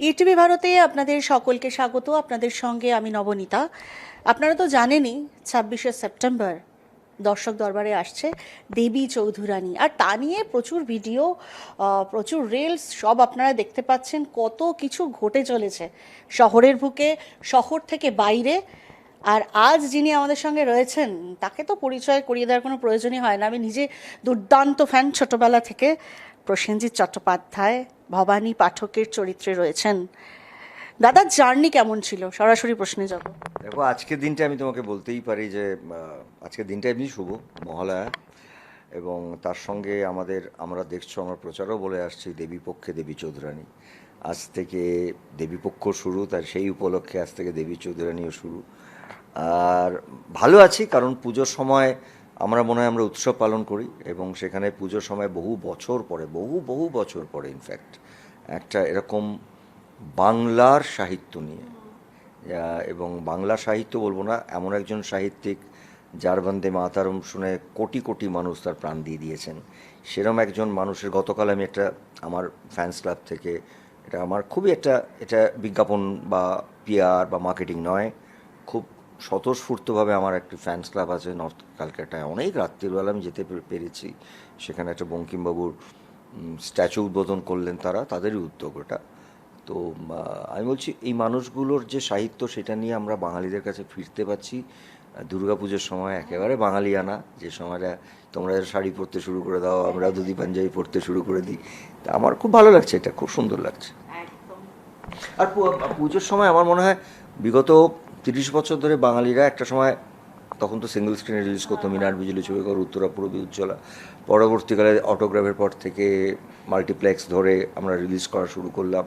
ETV ভারতে আপনাদের সকলকে স্বাগত। আপনাদের সঙ্গে আমি নবনীতা। আপনারা তো জানেনই, ছাব্বিশে সেপ্টেম্বর দর্শক দরবারে আসছে দেবী চৌধুরানী। আর তা নিয়ে প্রচুর ভিডিও প্রচুর রিলস সব আপনারা দেখতে পাচ্ছেন কত কিছু ঘটে চলেছে শহরের বুকে, শহর থেকে বাইরে। আর আজ যিনি আমাদের সঙ্গে রয়েছেন, তাকে তো পরিচয় করিয়ে দেওয়ার কোনো প্রয়োজনই হয় না। আমি নিজে দুর্দান্ত ফ্যান ছোটবেলা থেকে। প্রসেনজিৎ চট্টোপাধ্যায়, ভবানী পাঠকের চরিত্রে রয়েছেন। দাদার জার্নি কেমন ছিল? সরাসরি প্রশ্নে যাব। দেখো, আজকের দিনটা আমি তোমাকে বলতেই পারি যে আজকের দিনটা এমনি শুভ, মহালয়া। এবং তার সঙ্গে আমাদের, আমরা দেখছ, আমরা প্রচারও বলে আসছি, দেবী পক্ষে দেবী চৌধুরানী। আজ থেকে দেবী পক্ষ শুরু, তার সেই উপলক্ষে আজ থেকে দেবী চৌধুরানীও শুরু। আর ভালো আছি, কারণ পুজোর সময় আমরা মনে হয় আমরা উৎসব পালন করি এবং সেখানে পুজোর সময় বহু বছর পরে, বহু বহু বছর পরে ইনফ্যাক্ট একটা এরকম বাংলার সাহিত্য নিয়ে এবং বাংলা সাহিত্য বলব না, এমন একজন সাহিত্যিক যার বন্দে মাতারম শুনে কোটি কোটি মানুষ তার প্রাণ দিয়ে দিয়েছেন। সেরম একজন মানুষের, গতকাল আমি একটা আমার ফ্যান্স ক্লাব থেকে, এটা আমার খুবই একটা, এটা বিজ্ঞাপন বা পিআর বা মার্কেটিং নয়, খুব স্বতঃস্ফূর্তভাবে আমার একটি ফ্যান্স ক্লাব আছে নর্থ ক্যালকাটায় অনেক রাত্রিবেলা আমি যেতে পেরেছি। সেখানে একটা বঙ্কিমবাবুর স্ট্যাচু উদ্বোধন করলেন তারা তাদেরই উদ্যোগ ওটা। তো আমি বলছি এই মানুষগুলোর যে সাহিত্য সেটা নিয়ে আমরা বাঙালিদের কাছে ফিরতে পারছি দুর্গাপুজোর সময় একেবারে বাঙালিয়ানা। যে সময়টা তোমরা শাড়ি পরতে শুরু করে দাও আমরা দুদি পাঞ্জাবি পরতে শুরু করে দিই। তা আমার খুব ভালো লাগছে এটা খুব সুন্দর লাগছে। আর পুজোর সময় আমার মনে হয় বিগত তিরিশ বছর ধরে বাঙালিরা একটা সময়, তখন তো সিঙ্গেল স্ক্রিনে রিলিজ করতো, মিনার বিজলি ছবি কর, উত্তরা পূর্বী উজ্জ্বলা পরবর্তীকালে অটোগ্রাফের পর থেকে মাল্টিপ্লেক্স ধরে আমরা রিলিজ করা শুরু করলাম।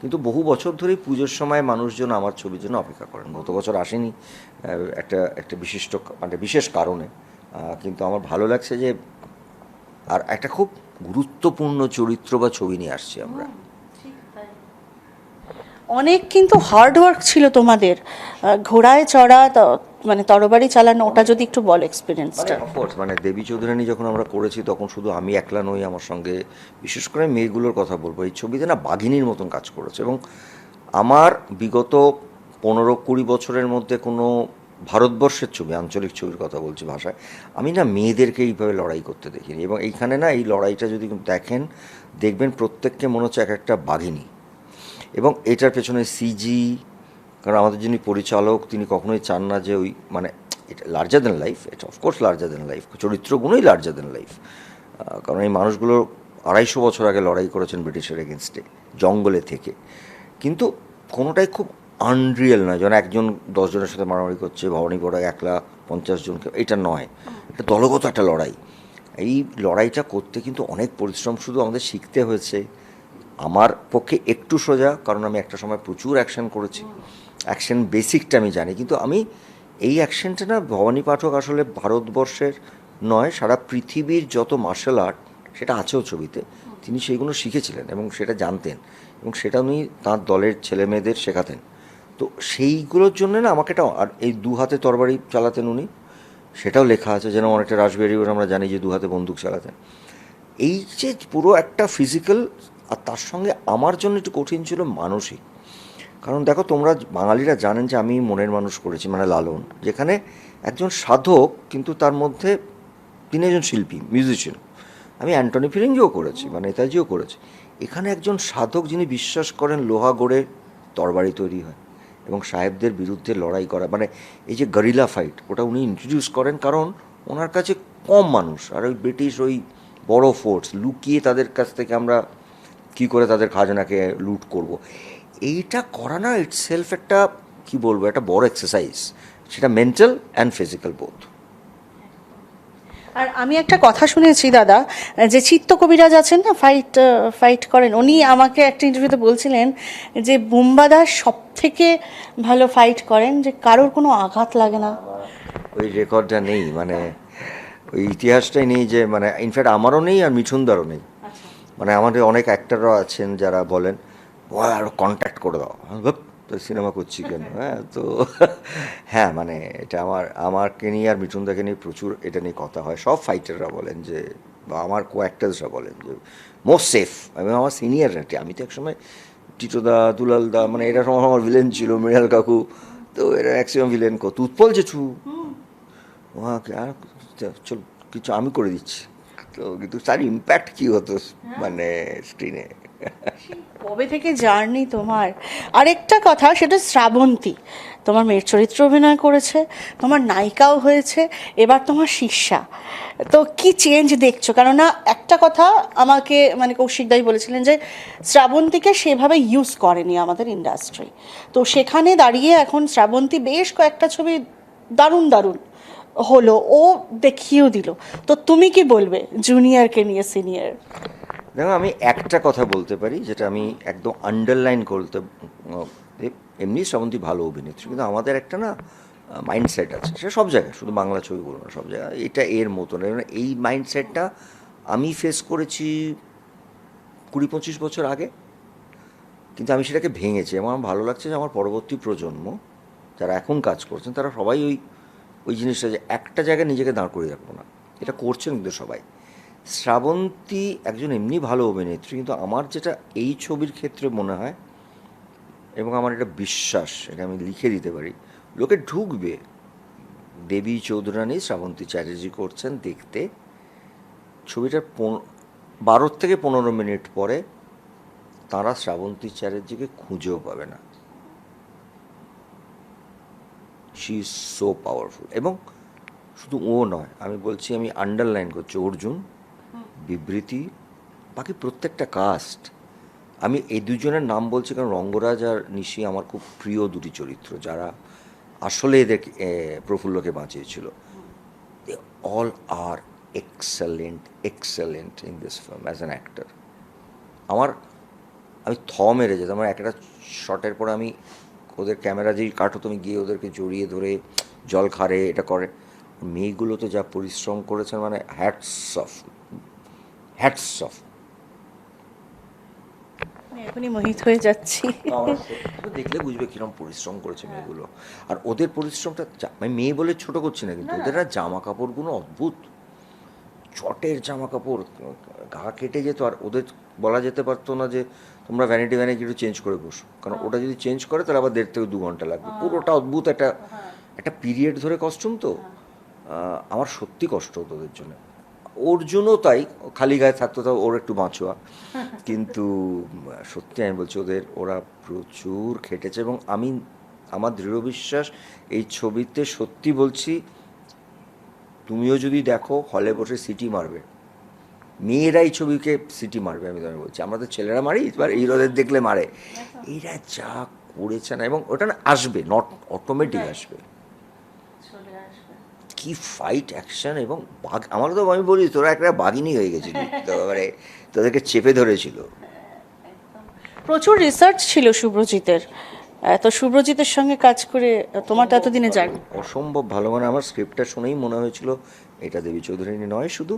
কিন্তু বহু বছর ধরেই পুজোর সময় মানুষজন আমার ছবির জন্য অপেক্ষা করেন। গত বছর আসেনি একটা একটা বিশিষ্ট মানে বিশেষ কারণে। কিন্তু আমার ভালো লাগছে যে, আর একটা খুব গুরুত্বপূর্ণ চরিত্র বা ছবি নিয়ে আসছি আমরা। অনেক কিন্তু হার্ড ওয়ার্ক ছিল তোমাদের। ঘোড়ায় চড়া মানে তরবারি চালানো, ওটা যদি একটু বল এক্সপিরিয়েন্সটা অফকোর্স মানে দেবী চৌধুরানী যখন আমরা করেছি, তখন শুধু আমি একলা নই আমার সঙ্গে, বিশেষ করে মেয়েগুলোর কথা বলব। এই ছবিতে না বাঘিনীর মতন কাজ করেছে এবং আমার বিগত পনেরো কুড়ি বছরের মধ্যে কোনো ভারতবর্ষের ছবি, আঞ্চলিক ছবির কথা বলছি ভাষায়, আমি না মেয়েদেরকে এইভাবে লড়াই করতে দেখিনি। এবং এইখানে না এই লড়াইটা যদি দেখেন, দেখবেন প্রত্যেককে মনে হচ্ছে এক একটা বাঘিনী। এবং এটার পেছনে সিজি কারণ আমাদের যিনি পরিচালক, তিনি কখনোই চান না যে ওই মানে এটা লার্জার দেন লাইফ এটা of course larger than life চরিত্রগুলোই larger than life কারণ এই মানুষগুলো আড়াইশো বছর আগে লড়াই করেছেন ব্রিটিশের এগেনস্টে জঙ্গলে থেকে। কিন্তু কোনোটাই খুব আনরিয়েল নয়, যেন একজন দশজনের সাথে মারামারি করছে, ভবানী পড়া একলা পঞ্চাশ জনকে, এটা নয়। এটা দলগত একটা লড়াই। এই লড়াইটা করতে কিন্তু অনেক পরিশ্রম শুধু আমাদের শিখতে হয়েছে। আমার পক্ষে একটু সোজা, কারণ আমি একটা সময় প্রচুর অ্যাকশন করেছি। অ্যাকশন বেসিকটা আমি জানি, কিন্তু আমি এই অ্যাকশনটা না, ভবানী পাঠক আসলে ভারতবর্ষের নয়, সারা পৃথিবীর যত মার্শাল আর্ট সেটা আছেও ছবিতে, তিনি সেইগুলো শিখেছিলেন এবং সেটা জানতেন এবং সেটা উনি তাঁর দলের ছেলে মেয়েদের শেখাতেন। তো সেইগুলোর জন্য না, আমাকে একটা আর এই দু হাতে তরবারি চালাতেন উনি। সেটাও লেখা আছে, যেন অনেকটা রাসবেরি আমরা জানি যে দু হাতে বন্দুক চালাতেন। এই যে পুরো একটা ফিজিক্যাল আর তার সঙ্গে আমার জন্য একটু কঠিন ছিল মানসিক। কারণ দেখো, তোমরা বাঙালিরা জানেন যে আমি মনের মানুষ করেছি মানে লালন। যেখানে একজন সাধক কিন্তু তার মধ্যে তিনি একজন শিল্পী মিউজিশিয়ান আমি অ্যান্টনি ফিরিঙ্গিও করেছি মানে নেতাজিও করেছি। এখানে একজন সাধক যিনি বিশ্বাস করেন লোহা গড়ে তরবারি তৈরি হয় এবং সাহেবদের বিরুদ্ধে লড়াই করা মানে এই যে গরিলা ফাইট ওটা উনি ইন্ট্রোডিউস করেন কারণ ওনার কাছে কম মানুষ। আর ওই ব্রিটিশ ওই বড় ফোর্স লুকিয়ে তাদের কাছ থেকে আমরা কি করে তাদের খাজনাকে লুট করব। এইটা করা না ইটসেলফ একটা কি বলব একটা বড় এক্সারসাইজ সেটা মেন্টাল অ্যান্ড ফিজিক্যাল বোথ আর আমি একটা কথা শুনেছি দাদা যে চিত্ত কবিরাজ আছেন না ফাইট ফাইট করেন। উনি আমাকে একটা ইন্টারভিউতে বলছিলেন যে বুম্বাদাস সব থেকে ভালো ফাইট করেন যে কারোর কোনো আঘাত লাগে না। ওই রেকর্ডটা নেই মানে ওই ইতিহাসটাই নেই যে মানে ইনফ্যাক্ট আমারও নেই আর মিঠুনদারও নেই। মানে আমাদের অনেক অ্যাক্টাররা আছেন যারা বলেন আরও কন্ট্যাক্ট করে দাও। আমি তো সিনেমা করছি কেন? হ্যাঁ তো হ্যাঁ মানে এটা আমার আমাকে নিয়ে আর মিঠুনদাকে নিয়ে প্রচুর এটা নিয়ে কথা হয়। সব ফাইটাররা বলেন যে বা আমার কো অ্যাক্টার্সরা বলেন যে মোস্ট সেফ এবং আমার সিনিয়ররা আমি তো একসময় টিটোদা দুলালদা মানে এরা সময় আমার ভিলেন ছিল মৃণাল কাকু। তো এরা ম্যাক্সিমাম ভিলেন কত? উৎপল জেঠু। ওকে আর চল কিছু আমি করে দিচ্ছি। তো কিন্তু তার ইম্প্যাক্ট কী হতো মানে স্ক্রিনে কবে থেকে জার্নি তোমার? আরেকটা কথা সেটা শ্রাবন্তী। তোমার মেয়ের চরিত্র অভিনয় করেছে তোমার নায়িকাও হয়েছে এবার তোমার শিষ্যা। তো কি চেঞ্জ দেখছ? কেননা একটা কথা আমাকে মানে কৌশিক দাই বলেছিলেন যে শ্রাবন্তীকে সেভাবে ইউজ করেনি আমাদের ইন্ডাস্ট্রি তো সেখানে দাঁড়িয়ে এখন শ্রাবন্তী বেশ কয়েকটা ছবি দারুণ দারুণ হলো, ও দেখিয়েও দিল। তো তুমি কি বলবে জুনিয়রকে নিয়ে, সিনিয়র? দেখো, আমি একটা কথা বলতে পারি, যেটা আমি একদম আন্ডারলাইন করতে এমনি শ্রাবন্তী ভালো অভিনেত্রী, কিন্তু আমাদের একটা না মাইন্ডসেট আছে। সে সব জায়গায়, শুধু বাংলা ছবি বলব না, সব জায়গায়, এটা এর মতন। এই মাইন্ডসেটটা আমি ফেস করেছি কুড়ি পঁচিশ বছর আগে, কিন্তু আমি সেটাকে ভেঙেছি। এবং আমার ভালো লাগছে যে আমার পরবর্তী প্রজন্ম, যারা এখন কাজ করছেন, তারা সবাই ওই ওই জিনিসটা যে একটা জায়গায় নিজেকে দাঁড় করিয়ে রাখব না। এটা করছেন কিন্তু সবাই। শ্রাবন্তী একজন এমনি ভালো অভিনেত্রী, কিন্তু আমার যেটা এই ছবির ক্ষেত্রে মনে হয় এবং আমার এটা বিশ্বাস, এটা আমি লিখে দিতে পারি, লোকে ঢুকবে। দেবী চৌধুরানী, শ্রাবন্তী চ্যাটার্জি করছেন দেখতে। ছবিটার বারো থেকে পনেরো মিনিট পরে তারা শ্রাবন্তী চ্যাটার্জিকে খুঁজেও পাবে না। শি ইজ সো পাওয়ারফুল এবং শুধু ও নয়, আমি বলছি, আমি আন্ডারলাইন করছি, অর্জুন, বিবৃতি, বাকি প্রত্যেকটা কাস্ট আমি এই দুজনের নাম বলছি কারণ রঙ্গরাজ আর নিশি আমার খুব প্রিয় দুটি চরিত্র, যারা আসলে এদের প্রফুল্লকে বাঁচিয়েছিল। They all are excellent excellent in this film as an actor আমার, আমি থ মেরে যেতাম আমার একটা শটের পর আমি ওদের ক্যামেরা যেই কাটো তুমি গিয়ে ওদেরকে জড়িয়ে ধরে জল খারে এটা করে। মেয়েগুলো তো যা পরিশ্রম করেছেন মানে হ্যাটস অফ হ্যাটস অফ এখনই মোহিত হয়ে যাচ্ছি। দেখলে বুঝবে কীরকম পরিশ্রম করেছে মেয়েগুলো। আর ওদের পরিশ্রমটা আমি মেয়ে বলে ছোট করছি না কিন্তু ওদের জামা কাপড়গুলো অদ্ভুত। চটের জামা কাপড় গা কেটে যেত আর ওদের বলা যেতে পারতো না যে তোমরা ভ্যানিটি ভ্যানিটি একটু চেঞ্জ করে বসো। কারণ ওটা যদি চেঞ্জ করে তাহলে আবার দেড় থেকে দু ঘণ্টা লাগবে। পুরোটা অদ্ভুত একটা একটা পিরিয়ড ধরে কস্টিউম তো। আমার সত্যি কষ্ট হতো ওদের জন্য। অর্জুনও তাই খালি গায়ে থাকতো তাও ওর একটু বাঁচোয়া। কিন্তু সত্যি আমি বলছি ওদের ওরা প্রচুর খেটেছে এবং আমি আমার দৃঢ় বিশ্বাস এই ছবিতে সত্যি বলছি তুমিও যদি দেখো হলে বসে সিটি মারবে। মেয়েরাই ছবিকে সিটি মারবে আমি তোমায় বলছি। আমরা তো ছেলেরা মারি এবার হিরোদের দেখলে মারে। এরা যা করেছে না এবং ওটা না আসবে নট অটোমেটিক আসবে। কি ফাইট অ্যাকশন এবং বাঘ আমার তো আমি বলি তোরা একটা বাঘিনী হয়ে গেছিলি। তো মানে তোদেরকে চেপে ধরেছিল। প্রচুর রিসার্চ ছিল শুভ্রজিতের। তো শুভ্রজিতের সঙ্গে কাজ করে তোমার তো এতদিনে জার্নি অসম্ভব ভালো মানে আমার স্ক্রিপ্টটা শুনেই মনে হয়েছিল এটা দেবী চৌধুরানী নয় শুধু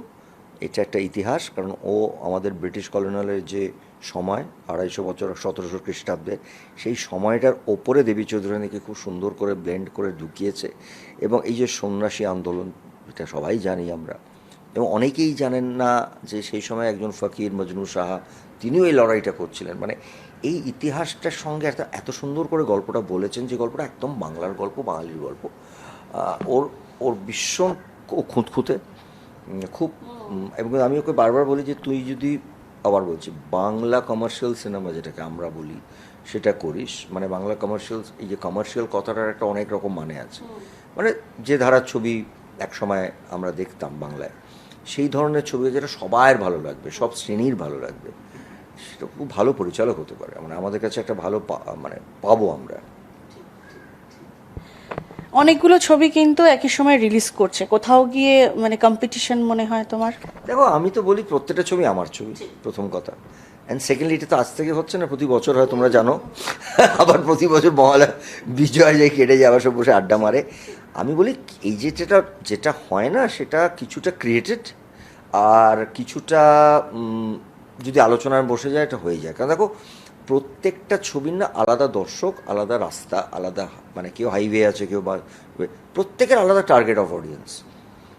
এটা একটা ইতিহাস কারণ ও আমাদের ব্রিটিশ কলোনিয়ালের যে সময় আড়াইশো বছর সতেরোশো খ্রিস্টাব্দের সেই সময়টার ওপরে দেবী চৌধুরানীকে খুব সুন্দর করে ব্লেন্ড করে ঢুকিয়েছে। এবং এই যে সন্ন্যাসী আন্দোলন এটা সবাই জানি আমরা। এবং অনেকেই জানেন না যে সেই সময় একজন ফকির মজনু সাহা তিনিও এই লড়াইটা করছিলেন। মানে এই ইতিহাসটার সঙ্গে একটা এত সুন্দর করে গল্পটা বলেছেন যে গল্পটা একদম বাংলার গল্প বাঙালির গল্প। ওর ওর ভীষণ ও খুঁতখুঁতে খুব এবং আমি ওকে বারবার বলি যে তুই যদি আবার বলছি বাংলা কমার্শিয়াল সিনেমা যেটাকে আমরা বলি সেটা করিস। মানে বাংলা কমার্শিয়াল এই যে কমার্শিয়াল কথাটার একটা অনেক রকম মানে আছে। মানে যে ধারার ছবি এক সময় আমরা দেখতাম বাংলায়। সেই ধরনের ছবি যেটা সবার ভালো লাগবে সব শ্রেণির ভালো লাগবে। সেটা খুব ভালো পরিচালক হতে পারে। মানে আমাদের কাছে একটা ভালো মানে পাবো আমরা। অনেকগুলো ছবি কিন্তু একই সময় রিলিজ করছে। কোথাও গিয়ে মানে কম্পিটিশন মনে হয় তোমার? দেখো আমি তো বলি প্রত্যেকটা ছবি আমার ছবি প্রথম কথা। অ্যান্ড সেকেন্ডলি এটা তো আজ থেকে হচ্ছে না, প্রতি বছর হয়, তোমরা জানো। আবার প্রতি বছর মহালয়া, বিজয় যায় কেটে যায়, আবার সব বসে আড্ডা মারে। আমি বলি, এই যে যেটা যেটা হয় না, সেটা কিছুটা ক্রিয়েটেড আর কিছুটা যদি আলোচনায় বসে যায়, এটা হয়ে যায়। কারণ দেখো, প্রত্যেকটা ছবির না আলাদা দর্শক, আলাদা রাস্তা, আলাদা মানে কেউ হাইওয়ে আছে, কেউ বা, প্রত্যেকের আলাদা টার্গেট অফ অডিয়েন্স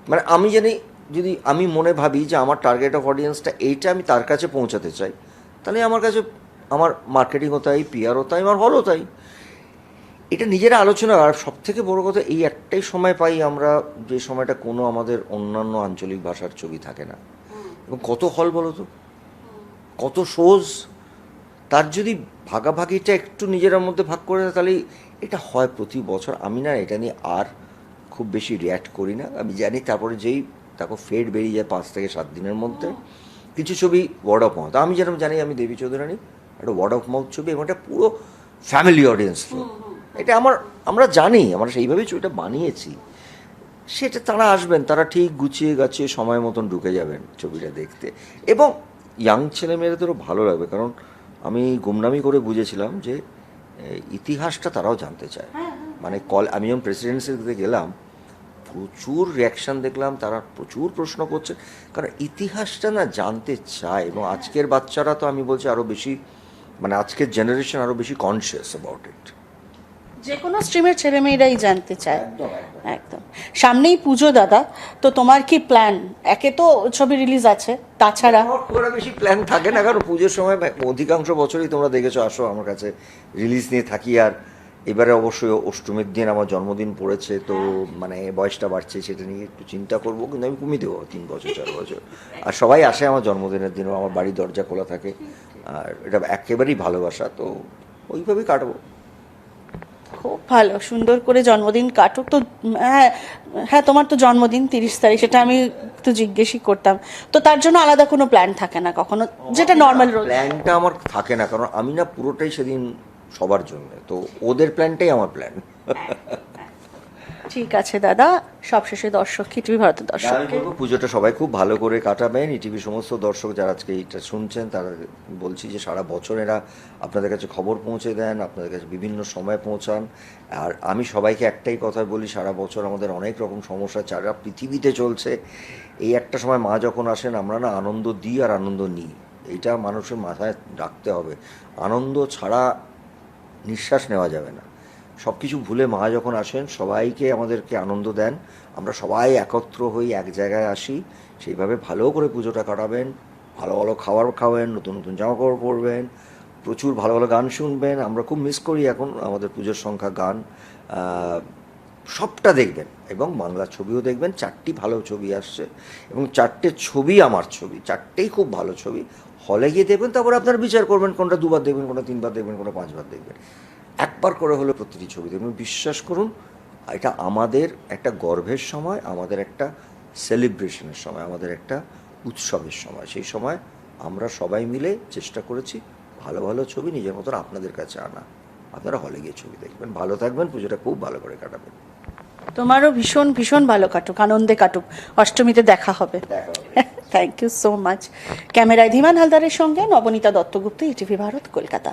মানে আমি জানি, যদি আমি মনে ভাবি যে আমার টার্গেট অফ অডিয়েন্সটা এইটা আমি তার কাছে পৌঁছাতে চাই তাহলে আমার কাছে আমার মার্কেটিংও তাই পিআরও তাই, আমার হলও তাই। এটা নিজেরা আলোচনা আর সব থেকে বড় কথা, এই একটাই সময় পাই আমরা যে সময়টা কোনো আমাদের অন্যান্য আঞ্চলিক ভাষার ছবি থাকে না। এবং কত হল বলো তো? কত শোজ তার যদি ভাগাভাগিটা একটু নিজের মধ্যে ভাগ করে তাহলে এটা হয় প্রতি বছর। আমি না এটা নিয়ে আর খুব বেশি রিয়্যাক্ট করি না। আমি জানি তারপরে যেই তাকে ফেড বেরিয়ে যায় পাঁচ থেকে সাত দিনের মধ্যে। কিছু ছবি ওয়ার্ড অফ মাউথ আমি যেরকম জানি আমি দেবী চৌধুরানী একটা ওয়ার্ড অফ মাউথ ছবি এবং একটা পুরো ফ্যামিলি অডিয়েন্স এটা আমার আমরা জানি আমরা সেইভাবেই ছবিটা বানিয়েছি। সেটা তারা আসবেন তারা ঠিক গুছিয়ে গাছিয়ে সময় মতন ঢুকে যাবেন ছবিটা দেখতে। এবং ইয়াং ছেলেমেয়েদেরও ভালো লাগবে কারণ আমি গুমনামি করে বুঝেছিলাম যে ইতিহাসটা তারাও জানতে চায়। মানে কল আমি যখন প্রেসিডেন্সিতে গেলাম প্রচুর রিয়াকশন দেখলাম তারা প্রচুর প্রশ্ন করছে। কারণ ইতিহাসটা না জানতে চায় এবং আজকের বাচ্চারা তো আমি বলছি আরও বেশি মানে আজকের জেনারেশন আরও বেশি কনসিয়াস অ্যাবাউট ইট যে কোনো স্ট্রিমের ছেলেমেয়েরাই জানতে চায়। একদম সামনেই পুজো দাদা। তো তোমার কি প্ল্যান একে তো ছবি রিলিজ আছে তাছাড়া? খুব বেশি প্ল্যান থাকে না কারণ পুজোর সময় অধিকাংশ বছরই তোমরা দেখেছ আসো আমার কাছে রিলিজ নিয়ে থাকি আর এবারে অবশ্যই অষ্টমীর দিন আমার জন্মদিন পড়েছে তো মানে বয়সটা বাড়ছে সেটা নিয়ে একটু চিন্তা করব কিন্তু আমি কমিয়ে দেবো তিন বছর চার বছর। আর সবাই আসে আমার জন্মদিনের দিনও আমার বাড়ি দরজা খোলা থাকে। আর এটা একেবারেই ভালোবাসা তো ওইভাবেই কাটবো। খুব ভালো সুন্দর করে জন্মদিন কাটুক। তো হ্যাঁ হ্যাঁ তোমার তো জন্মদিন তিরিশ তারিখ সেটা আমি তো জিজ্ঞেসই করতাম। তো তার জন্য আলাদা কোনো প্ল্যান থাকে না কখনো? যেটা নর্মাল প্ল্যানটা আমার থাকে না কারণ আমি না পুরোটাই সেদিন সবার জন্য। তো ওদের প্ল্যানটাই আমার প্ল্যান ঠিক আছে দাদা। সবশেষে দর্শক কি টিভি ভারতের বলব পুজোটা সবাই খুব ভালো করে কাটাবেন। ইটিভি সমস্ত দর্শক যারা আজকে এইটা শুনছেন তারা বলছি যে সারা বছর এরা আপনাদের কাছে খবর পৌঁছে দেন আপনাদের কাছে বিভিন্ন সময় পৌঁছান। আর আমি সবাইকে একটাই কথা বলি সারা বছর আমাদের অনেক রকম সমস্যা সারা পৃথিবীতে চলছে। এই একটা সময় মা যখন আসেন আমরা না আনন্দ দিই আর আনন্দ নিই। এইটা মানুষের মাথায় রাখতে হবে। আনন্দ ছাড়া নিঃশ্বাস নেওয়া যাবে না। সব কিছু ভুলে মা যখন আসেন, সবাইকে আমাদেরকে আনন্দ দেন। আমরা সবাই একত্র হই, এক জায়গায় আসি। সেইভাবে ভালো করে পুজোটা কাটাবেন, ভালো ভালো খাবার খাবেন, নতুন নতুন জামাকাপড় পরবেন, প্রচুর ভালো ভালো গান শুনবেন। আমরা খুব মিস করি এখন আমাদের পুজোর সংখ্যা গান। সবটা দেখবেন এবং বাংলা ছবিও দেখবেন, চারটি ভালো ছবি আসছে এবং চারটে ছবি আমার ছবি, চারটেই খুব ভালো ছবি। হলে গিয়ে দেখবেন, তারপর আপনারা বিচার করবেন কোনটা দুবার দেখবেন, কোনটা তিনবার দেখবেন, কোনটা পাঁচবার দেখবেন। একবার করে হলে প্রতিটি ছবি দেখবেন। বিশ্বাস করুন, এটা আমাদের একটা গর্বের সময়, আমাদের একটা সেলিব্রেশনের সময়, আমাদের একটা উৎসবের সময়। সেই সময় আমরা সবাই মিলে চেষ্টা করেছি ভালো ভালো ছবি নিজের মতন আপনাদের কাছে আনা। আপনারা হলে গিয়ে ছবি দেখবেন। ভালো থাকবেন, পুজোটা খুব ভালো করে কাটাবেন। তোমারও ভীষণ ভীষণ ভালো কাটুক আনন্দে কাটুক। অষ্টমীতে দেখা হবে। থ্যাংক ইউ সো মাচ ক্যামেরায় ধীমান হালদারের সঙ্গে নবনীতা দত্তগুপ্ত ইটিভি ভারত কলকাতা।